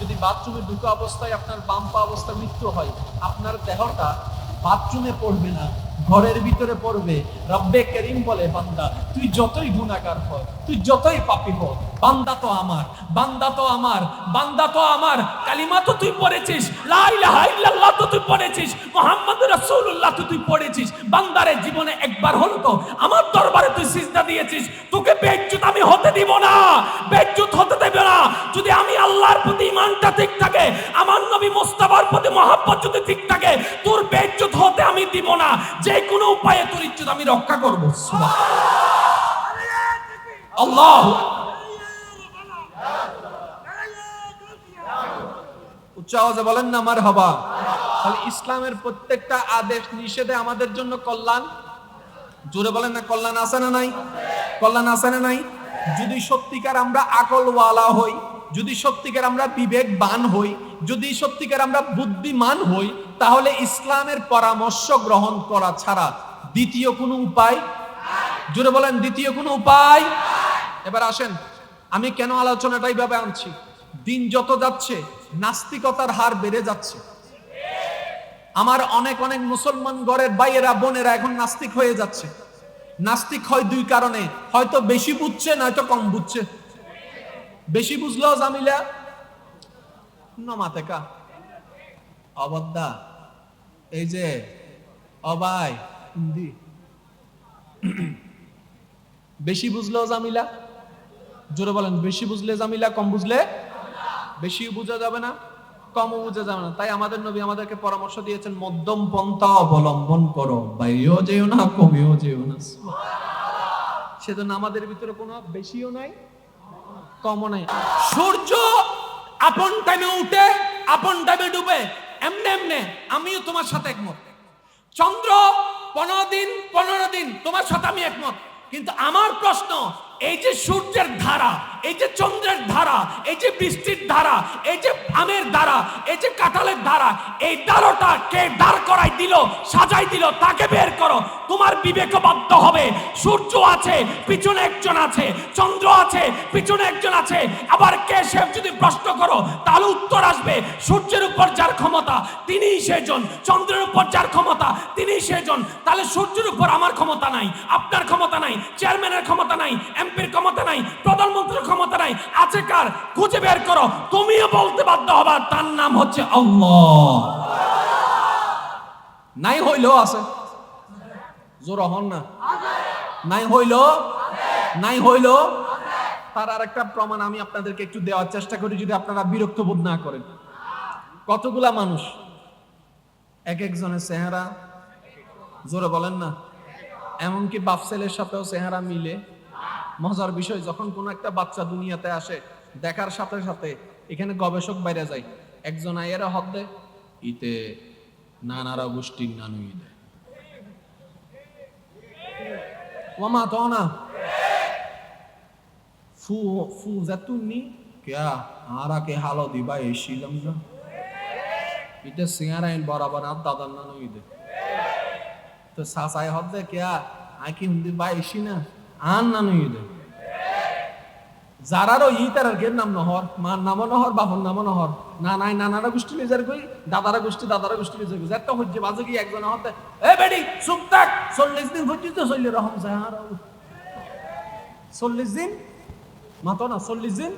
যদি বাথরুমে ঢুকা অবস্থায় আপনার বাম্পা অবস্থা মৃত্যু হয় আপনার দেহটা বাথরুমে পড়বে না। ঘরের ভিতরে পড়বে। রব্বে করিম বলে, বান্দা, তুই যতই গুণাকার হ তুই যতই পাপি হ বান্দা তো আমার, বান্দা তো আমার, বান্দা তো আমার। কালিমা তো তুই পড়েছিস তো তুই পড়েছিস, মুহাম্মদ রাসূলুল্লাহ তো তুই পড়েছিস। বান্দারে জীবনে একবার হলো তো আমার দরবারে তুই সিজদা দিয়েছিস, তোকে বেজ্জুত আমি হতে দিব না বেজ্জুত হতে দেব না। যদি আমি আল্লাহর প্রতি ইমানটা ঠিক থাকে, আমার নবী মুস্তাফার প্রতি মহাব্বত যদি ঠিক থাকে, তোর বেজ্জুত হতে আমি দিব না। যে কোনো উপায়ে তোর ইজ্জত আমি রক্ষা করব আল্লাহ উচ্চ আওয়াজে বলেন না আমার হবা তাহলে ইসলামের প্রত্যেকটা আদেশ নিষেধে আমাদের জন্য কল্যাণ? জোরে বলেন না, কল্যাণ আছে না নাই? কল্যাণ আছে না নাই? যদি সত্যিকার আমরা আকলওয়ালা হই, যদি সত্যিকার আমরা বিবেকবান হই, যদি সত্যিকার আমরা বুদ্ধিমান হই তাহলে ইসলামের পরামর্শ গ্রহণ করা ছাড়া দ্বিতীয় কোনো উপায়? জোরে বলেন, দ্বিতীয় কোনো উপায়? এবার আসেন, আমি কেন আলোচনাটা এইভাবে আনছি? দিন যত যাচ্ছে, নাস্তিকতার হার বেড়ে যাচ্ছে। আমার অনেক অনেক মুসলমান ঘরের ভাইয়েরা বোনেরা এখন নাস্তিক হয়ে যাচ্ছে। নাস্তিক হয় দুই কারণে, হয়তো বেশি বুঝছে, নয়তো কম বুঝছে। বেশি বুঝলেও জামিলা? নমাতেকা। অবদ্দা এই যে অবাই। বেশি বুঝলেও জামিলা? জোরে বলেন বেশি বুঝলে জামিলা কম বুঝলে? বেশি বোঝা যাবে না কমও বোঝা যাবে না। তাই আমাদের নবী আমাদেরকে পরামর্শ দিয়েছেন মধ্যম পন্থা অবলম্বন করো বাইরেও যেও না কমেও যেও না। সেজন্য আমাদের ভিতরে কোনো বেশিও নাই কমও নাই। সূর্য আপন টাইমে উঠে আপন টাইমে ডুবে এমনে এমনে আমিও তোমার সাথে একমত। চন্দ্র পনেরো দিন পনেরো দিন তোমার সাথে আমি একমত। কিন্তু আমার প্রশ্ন, এই যে সূর্যের ধারা এই যে চন্দ্রের ধারা, এই যে বৃষ্টির ধারা, এই যে আমের ধারা, এই যে কাঁঠালের ধারা, এই দ্বারটা কে দাঁড় করাই দিল সাজাই দিল, তাকে বের করো। তোমার বিবেক বাধ্য হবে। সূর্য আছে, পিছনে একজন আছে, চন্দ্র আছে, পিছনে একজন আছে। আবার কে সে যদি প্রশ্ন করো তাহলে উত্তর আসবে। সূর্যের উপর যার ক্ষমতা, তিনিই সেজন। চন্দ্রের উপর যার ক্ষমতা, তিনিই সেজন। তাহলে সূর্যের উপর আমার ক্ষমতা নাই, আপনার ক্ষমতা নাই, চেয়ারম্যানের ক্ষমতা নাই, এমপির ক্ষমতা নাই, প্রধানমন্ত্রীর ক্ষমতা নাই, আছে কার? খুঁজে বের করো। তুমিও বলতে বাধ্য হবা, তার নাম হচ্ছে নাই হইলেও আছে। জোর হন না। নাই হইল নাই হইল তার আর একটা প্রমাণ আমি আপনাদেরকে একটু দেওয়ার চেষ্টা করি, যদি আপনারা বিরক্ত বোধ না করেন। কতগুলা মানুষ? এক একজনের চেহারা, জোরে বলেন না। এমনকি বাপ ছেলের সাথেও চেহারা মিলে। মজার বিষয়, যখন কোনো একটা বাচ্চা দুনিয়াতে আসে, দেখার সাথে সাথে এখানে গবেষক বাইরে যায়, একজন আইয়েরা হদ দেয়, ইতে নানারা গোষ্ঠীর নানু দেয়। ওমা তো না ফু ফু জাতুনি ক্যা, আরা কে হালো দিবা এসিলাম না এটা সিঙ্গারাইন বরাবর আর দাদার নানু ইদে তো সাসাই হদ্দে ক্যা আকি হুন্দি বা এসি না? আন নানু ইদে যারারও ই তার গের নাম নহর, মার নামও নহর, বাপর নামও নহর। না নাই নানারা গোষ্ঠী লিজার কই? দাদারা গোষ্ঠী দাদারা গোষ্ঠী লিজার কই? একটা হচ্ছে বাজে কি একজন হতে এ বেডি, চুপ থাক, চল্লিশ দিন হচ্ছে তো চল্লিশ রহম সাহার চল্লিশ দিন? মাতো না, চল্লিশ দিন?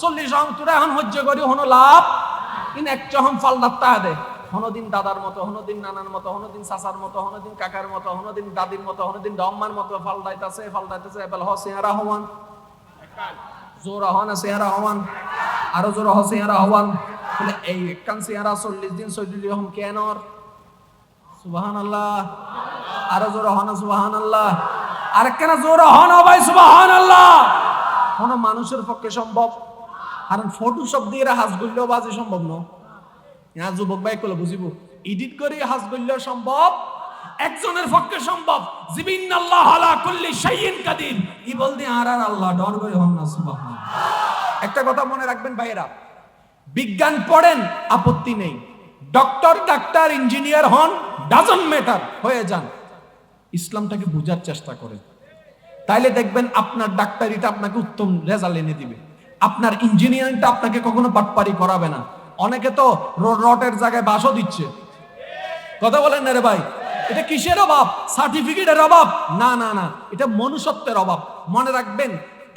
চল্লিশ রহম তোরা এখন হজ্য করি, হনো লাভ? ইন একটা হম ফাল দাত্তা দে। হনদিন দাদার মতো, হনদিন নানার মতো, হনদিন চাচার মতো, হনদিন কাকার মতো, হনদিন দাদির মতো, হনদিন ডম্মার মতো ফাল দাইতাছে ফাল দাইতাছে এবার হ চেহারা হওয়ান। জোর হন চেহারা হওয়ান। আরও জোর হ চেহারা হওয়ান। বলে, এই একখান চেহারা চল্লিশ দিন চল্লিশ রকম কেনর? সুবাহান আল্লাহ আরও জোর হন সুবাহান আল্লাহ আর কেন জোর হন ভাই সুবাহান আল্লাহ কোন মানুষের পক্ষে সম্ভব। কারণ ফটো সব দিয়ে হাস গড়লেও বাজে সম্ভব ন। ইয়া যুবক ভাই কলে বুঝিব? এডিট করে হাস গড়লেও সম্ভব, একজনের পক্ষে সম্ভব। জিবিন আল্লাহ আলা কুল্লি শাইইন কাদির। ই বলতে আর আর আল্লাহ, ডর করে হন না সুবহান একটা কথা মনে রাখবেন ভাইয়েরা, বিজ্ঞান পড়েন, আপত্তি নেই। ডক্টর, ডাক্তার, ইঞ্জিনিয়ার হন ডাজন্ট ম্যাটার, হয়ে যান। ইসলামটাকে বোঝার চেষ্টা করেন। তাইলে দেখবেন আপনার ডাক্তারিটা আপনাকে উত্তম রেজাল্ট এনে দিবে। আপনার ইঞ্জিনিয়ারিংটা আপনাকে কখনো পাটপারি করাবে না। অনেকে তো রটের জায়গায় বাসও দিচ্ছে। কথা বলেন না রে ভাই। এটা কিসের অভাব? সার্টিফিকেটের অভাব? না না না। এটা মনুষ্যত্বের অভাব। মনে রাখবেন,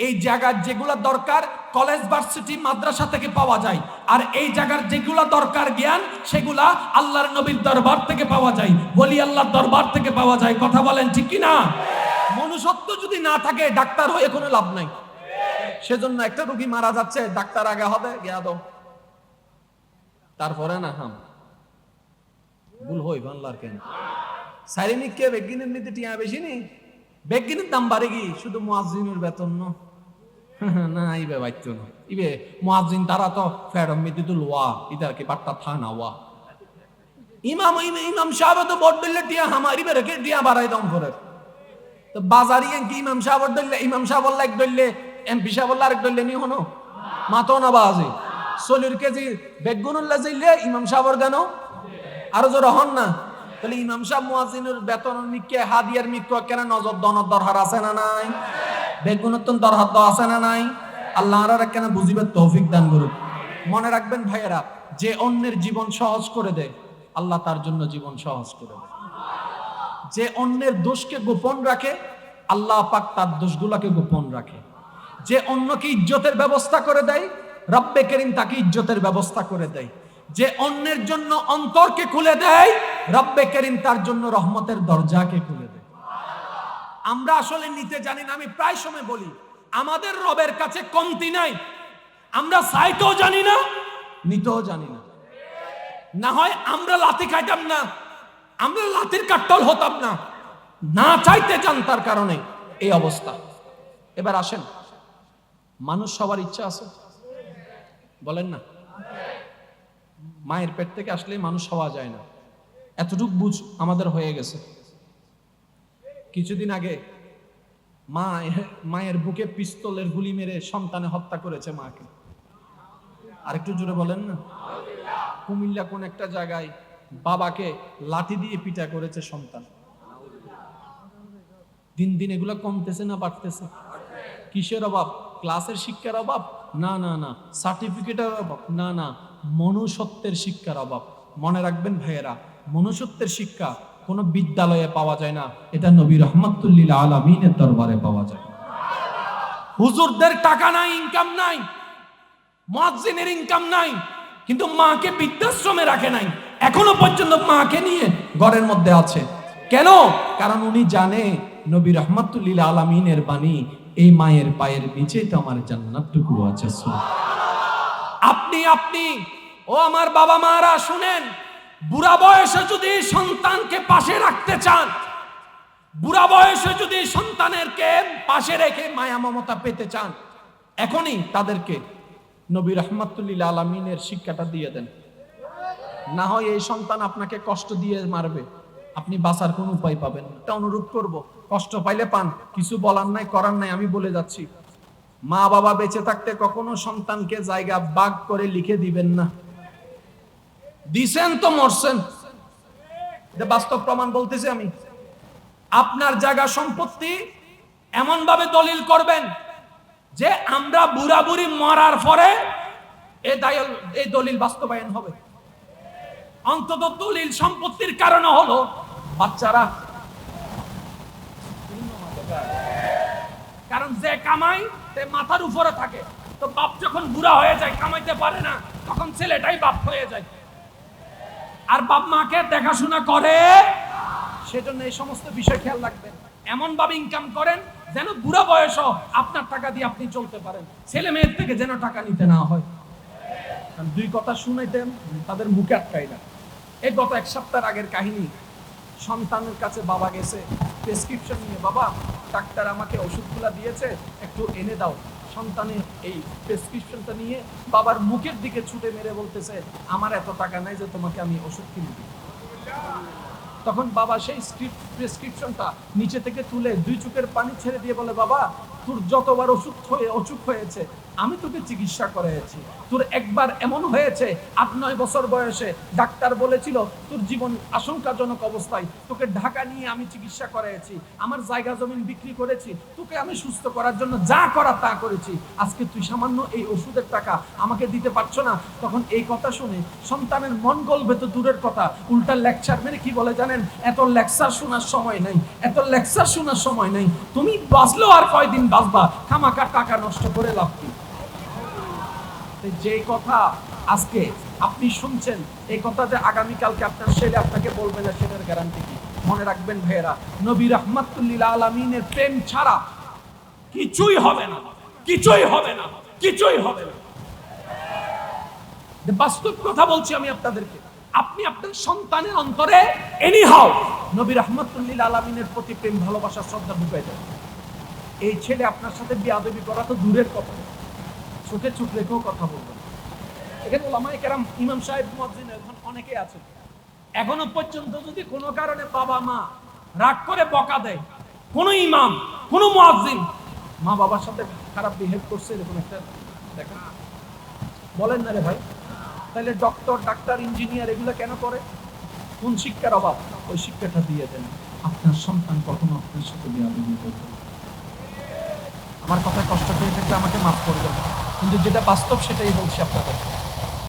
এই জায়গার যেগুলা দরকার কলেজ, ভার্সিটি, মাদ্রাসা থেকে পাওয়া যায়। আর এই জায়গার যেগুলা দরকার জ্ঞান, সেগুলা আল্লাহর নবীর দরবার থেকে পাওয়া যায়। বলি আল্লাহর দরবার থেকে পাওয়া যায়। কথা বলেন ঠিক কি না মনুষ্যত্ব যদি না থাকে, ডাক্তার হয়ে কোনো লাভ নাই। সেজন্য একটা রোগী মারা যাচ্ছে, ডাক্তার আগে হবে, গিয়া দাও। তারপরে না হাম? ভুল হই বাংলার কেন? সাইরিনিক কে বেগিনের নিতে টিয়া বেশি নি? বেগিনের দাম বাড়ে কি? শুধু মুয়াজ্জিনের বেতন ন? না, ইবে ইবে তারা তো ফেরম তো কি থা না ওয়া। ইমাম, ইম- ইমাম সাহেব তো বড় দিলে টিয়া হামারি বেরে কে টিয়া বাড়াই দম করে। তো বাজারি কি ইমাম সাহেব দিলে? ইমাম সাহেব এক দইলে এমপি সাহেব আরেক দইলে নি হনো? মাতো না বাজে। চল্লিশ কেজি বেগুনুল্লাহ যাইলে ইমাম সাহেবর গানো? আরও জোর হন না? তাহলে ইমাম সাহেব মুয়াজিনের বেতন মিকে হাদিয়ার মিক কেন নজর দনর দরহার আছে না নাই? বেগুনতন দরহার দ আছে না নাই? আল্লাহ আর কেন বুঝিবে তৌফিক দান করুক। মনে রাখবেন ভাইয়েরা, যে অন্যের জীবন সহজ করে দেয়, আল্লাহ তার জন্য জীবন সহজ করে দেয়। যে অন্যের দোষকে গোপন রাখে, আল্লাহ পাক তার দোষগুলোকে গোপন রাখে। যে অন্যকে ইজ্জতের ব্যবস্থা করে দেয় রব্বে করিম তাকে ইজ্জতের ব্যবস্থা করে দেয়। যে অন্যের জন্য অন্তরকে খুলে দেয়, রব্বে করিম তার জন্য রহমতের দরজাকে খুলে দেয়। আমরা আসলে নিতে জানি না, আমি প্রায় সময় বলি, আমাদের রবের কাছে কমতি নাই। আমরা সাইতেও জানি না, নিতেও জানি না। না হয় আমরা লাথি খাইতাম না, আমরা লাথির কাট্টল হতাম না। না চাইতে চান তার কারণে এই অবস্থা। এবার আসেন, মানুষ সবার ইচ্ছা আছে। বলেন না। মায়ের পেট থেকে আসলে মানুষ হওয়া যায় না। এতটুক বুঝ আমাদের হয়ে গেছে। কিছুদিন আগে মা মায়ের বুকে পিস্তলের গুলি মেরে সন্তানে হত্যা করেছে মাকে। আরেকটু জোরে বলেন না। কুমিল্লা কোন একটা জায়গায় বাবাকে লাঠি দিয়ে পিটা করেছে সন্তান। দিন দিন এগুলো কমতেছে না বাড়তেছে। কিসের অভাব? ক্লাসের শিক্ষার অভাব? না না না সার্টিফিকেটের অভাব, না না, মনুষ্যত্বের শিক্ষার অভাব। মনে রাখবেন ভাইয়েরা, মনুষ্যত্বের শিক্ষা কোনো বিদ্যালয়ে পাওয়া যায় না, এটা নবী রহমতুল্লিল আলমিনের দরবারে পাওয়া যায়। হুজুরদের টাকা নাই ইনকাম নাই মুয়াজ্জিনের ইনকাম নাই, কিন্তু মাকে বৃদ্ধাশ্রমে রাখে নাই, এখনও পর্যন্ত মাকে নিয়ে ঘরের মধ্যে আছে। কেন? কারণ উনি জানে নবী রহমাতুল্লিল আলমিনের বাণী এই মায়ের পায়ের নিচে তো আমার জান্নাতটুকু আছে আপনি আপনি, ও আমার বাবা মারা, শুনেন, বুড়া বয়সে যদি সন্তানকে পাশে রাখতে চান, বুড়া বয়সে যদি সন্তানেরকে পাশে রেখে মায়া মমতা পেতে চান, এখনই তাদেরকে নবী রহমাতুল্লিল আলমিনের শিক্ষাটা দিয়ে দেন। না হয় এই সন্তান আপনাকে কষ্ট দিয়ে মারবে, আপনি বাঁচার কোন উপায় পাবেন এটা অনুরোধ করব। কষ্ট পাইলে পান। কিছু বলার নাই, করার নাই, আমি বলে যাচ্ছি। মা বাবা বেঁচে থাকতে কখনো সন্তানকে জায়গা বাগ করে লিখে দিবেন না। দিছেন তো মরছেন। বাস্তব প্রমাণ বলতেছি আমি। আপনার জায়গা সম্পত্তি এমন ভাবে দলিল করবেন যে আমরা বুড়া বুড়ি মরার পরে এই দলিল বাস্তবায়ন হবে। অন্তত দলিল সম্পত্তির কারণে হলো বাচ্চারা কারণ যে কামাই মাথার উপরে থাকে। তো বাপ যখন বুড়া হয়ে যায়, কামাইতে পারে না, তখন ছেলেটাই বাপ হয়ে যায়। আর বাপ মাকে দেখাশোনা করে, সেজন্য এই সমস্ত বিষয় খেয়াল রাখবেন। এমন ভাবে ইনকাম করেন যেন বুড়া বয়স আপনার টাকা দিয়ে আপনি চলতে পারেন। ছেলে মেয়ের থেকে যেন টাকা নিতে না হয়। দুই কথা শুনাইতেন, তাদের মুখে আটকাই না। এই গত এক সপ্তাহ আগের কাহিনী, সন্তানের কাছে বাবা গেছে। প্রেসক্রিপশন নিয়ে, বাবা ডাক্তার আমাকে ওষুধগুলো দিয়েছে, একটু এনে দাও। সন্তানের এই প্রেসক্রিপশনটা নিয়ে বাবার মুখের দিকে ছুটে মেরে বলতেছে, আমার এত টাকা নাই যে তোমাকে আমি ওষুধ কিনে দিই। তখন বাবা সেই স্ক্রিপ্ট প্রেসক্রিপশনটা নিচে থেকে তুলে দুই চুকের পানি ছেড়ে দিয়ে বলে, বাবা, তোর যতবার অসুখ হয়ে, অসুখ হয়েছে আমি তোকে চিকিৎসা করেছি তোর একবার এমন হয়েছে, আট, নয় বছর বয়সে ডাক্তার বলেছিল, তোর জীবন আশঙ্কাজনক অবস্থায়, তোকে ঢাকা নিয়ে আমি চিকিৎসা করেছি আমার জায়গা জমিন বিক্রি করেছি, তোকে আমি সুস্থ করার জন্য যা করা তা করেছি। আজকে তুই সামান্য এই ওষুধের টাকা আমাকে দিতে পারছ না? তখন এই কথা শুনে সন্তানের মন গলবে তো দূরের কথা। উল্টা লেকচার মেরে কি বলে জানেন? এত লেকচার শোনার সময় নাই, এত লেকচার শোনার সময় নাই। তুমি বাঁচলেও আর কয়দিন বাঁচবা? খামাকা টাকা নষ্ট করে লাভ যে কথা আজকে আপনি শুনছেন, এই কথা যে আগামীকালকে আপনার ছেলে আপনাকে বলবে না, সেটার গ্যারান্টি কি? মনে রাখবেন ভাইয়েরা, নবী রহমাতুল্লিল আলমিনের প্রেম ছাড়া কিছুই হবে না, কিছুই হবে না, কিছুই হবে না। বাস্তব কথা বলছি আমি আপনাদেরকে, আপনি আপনার সন্তানের অন্তরে এনি হাও নবী রহমতুল্লিল আলমিনের প্রতি প্রেম, ভালোবাসা, শ্রদ্ধা ঢুকাই দেন। এই ছেলে আপনার সাথে বিয়াদবি করা তো দূরের কথা। চোখে চোখ রেখেও কথা বলবেন এখানে ওলামাই কেরাম, ইমাম সাহেব, মুয়াজ্জিন এখন অনেকে আছে এখনও পর্যন্ত যদি কোনো কারণে বাবা মা রাগ করে বকা দেয়, কোন ইমাম, কোন মুয়াজ্জিন, মা বাবার সাথে খারাপ বিহেভ করছে এরকম একটা দেখেন বলেন না রে ভাই, তাহলে ডক্টর ডাক্তার ইঞ্জিনিয়ার এগুলো কেন করে? কোন শিক্ষার অভাব? ওই শিক্ষাটা দিয়ে দেন। আপনার সন্তান কখনো আপনার সাথে বিয়াদবি করবে। আমার কথা কষ্ট করে থাকলে আমাকে মাফ করবেন কিন্তু যেটা বাস্তব সেটাই বলছি আপনাদের।